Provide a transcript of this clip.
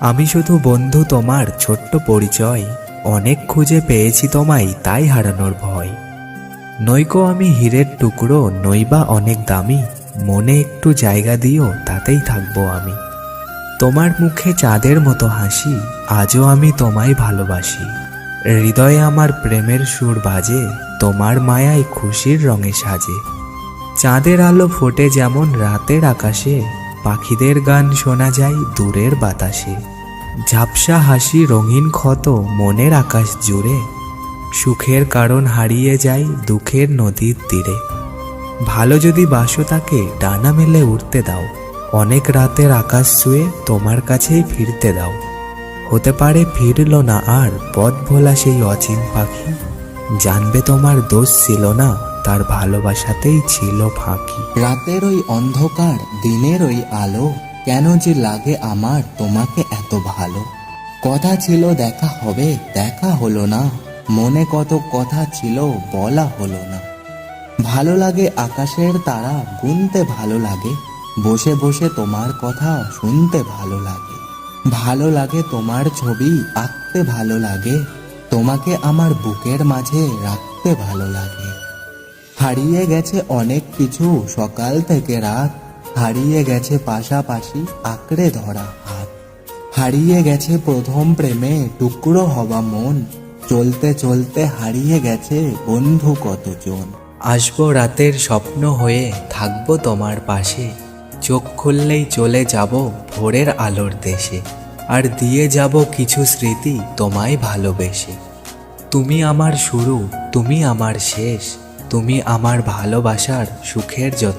আমি শুধু বন্ধু তোমার ছোট্ট পরিচয়। অনেক খুঁজে পেয়েছি তোমায়, তাই হারানোর ভয়। নইকো আমি হীরের টুকরো, নইবা অনেক দামি। মনে একটু জায়গা দিও, তাতেই থাকব আমি। তোমার মুখে চাঁদের মতো হাসি, আজও আমি তোমায় ভালোবাসি। হৃদয়ে আমার প্রেমের সুর বাজে, তোমার মায়ায় খুশির রঙে সাজে। চাঁদের আলো ফোটে যেমন রাতের আকাশে পাখিদের গান শোনা যায় দূরের বাতাসে। ঝাপসা হাসি রঙিন ক্ষত মনের আকাশ জুড়ে। সুখের কারণ হারিয়ে যায় দুঃখের নদীর তীরে। ভালো যদি বাসো তাকে ডানা মেলে উঠতে দাও, অনেক রাতের আকাশ ছুঁয়ে তোমার কাছেই ফিরতে দাও। হতে পারে ফিরল না আর পথ ভোলা সেই অচিন পাখি, জানবে তোমার দোষ ছিল না তার ভালোবাসাতেই ছিল ফাঁকি। রাতের ওই অন্ধকার, দিনের ওই আলো, কেন যে লাগে আমার তোমাকে এত ভালো? কথা ছিল দেখা হবে, দেখা হলো না। মনে কত কথা ছিল, বলা হলো না। ভালো লাগে আকাশের তারা, গুনতে ভালো লাগে। বসে বসে তোমার কথা শুনতে ভালো লাগে। ভালো লাগে তোমার ছবি, আঁকতে ভালো লাগে। তোমাকে আমার বুকের মাঝে রাখতে ভালো লাগে। হারিয়ে গেছে অনেক কিছু সকাল থেকে রাত। হারিয়ে গেছে পাশাপাশি আঁকড়ে ধরা হাত। হারিয়ে গেছে প্রথম প্রেমে টুকরো হওয়া মন। চলতে চলতে হারিয়ে গেছে বন্ধু কতজন। আসব রাতের স্বপ্ন হয়ে থাকব তোমার পাশে। চোখ খুললেই চলে যাব ভোরের আলোর দেশে। আর দিয়ে যাব কিছু স্মৃতি তোমায় ভালোবেসে। তুমি আমার শুরু, তুমি আমার শেষ। তুমি আমার ভালোবাসার সুখের যত